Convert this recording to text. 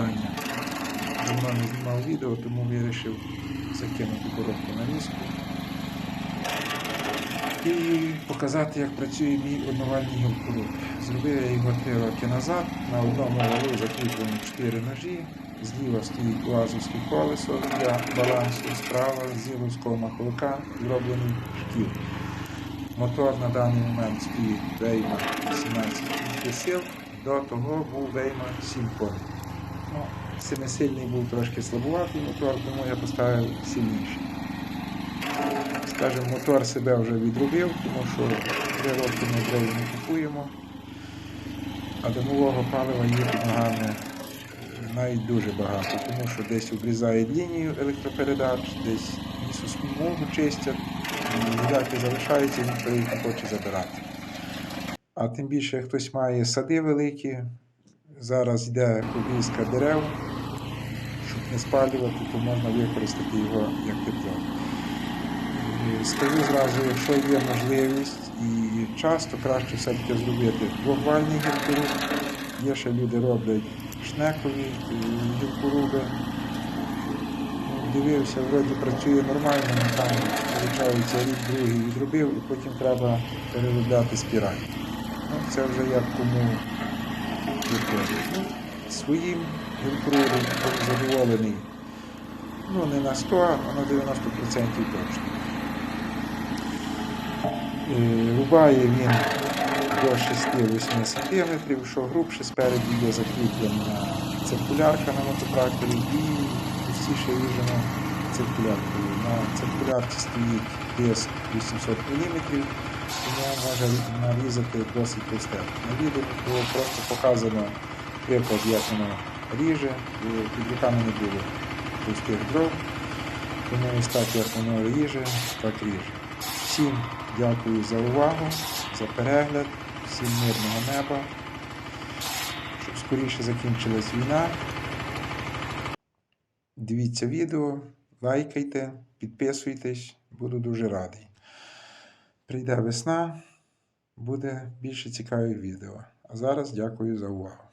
питання. Давно не знімав відео, тому вирішив закинути коробку на міску і показати, як працює мій одновальний гілкоруб. Зробив я його три роки назад. На одному валу закріплено 4 ножі. Зліва стоїть лазовське колесо для балансу, справа зіловського маховика зроблений шкіл. Мотор на даний момент стоїть Вейма 17 сил, до того був Вейма 7 коней. Ну, Семисильний був трошки слабуватий мотор, тому я поставив сильніший. Скажімо, мотор себе вже відробив, тому що 3 роки ми дров не купуємо, а димового палива є під ногами навіть дуже багато, тому що десь обрізають лінію електропередач, десь лісосмугу чистять, і ніякі залишаються, ніхто їх не хоче забирати. А тим більше, хтось має сади великі, зараз йде обрізка дерев, щоб не спалювати, то можна використати його як тепло. Скажу зразу, якщо є можливість і час, то краще все-таки зробити двохвальний гіркоруб. Є ще люди роблять шнекові е, гілкоруби. Ну, Дивився, вроді працює нормально, там виходить рік другий відробив і потім треба переробляти спіраль. Ну, це вже як кому Ну, своїм був задоволений. Ну, не на 100, а на 90% точно. Е, Рубає він до 6-8 см, що грубше спереді є закріплена циркулярка на мототракторі і густіше ріжемо циркуляркою. На циркулярці стоїть диск 800 мм, тому може нарізати досить просте. На відео було просто показано приклад, як воно ріже, під руками не було пустих дров, тому ось так як воно ріже, так ріже. Всім дякую за увагу, за перегляд, всім мирного неба, щоб скоріше закінчилась війна. Дивіться відео, лайкайте, підписуйтесь, буду дуже радий. Прийде весна, буде більше цікавих відео. А зараз дякую за увагу.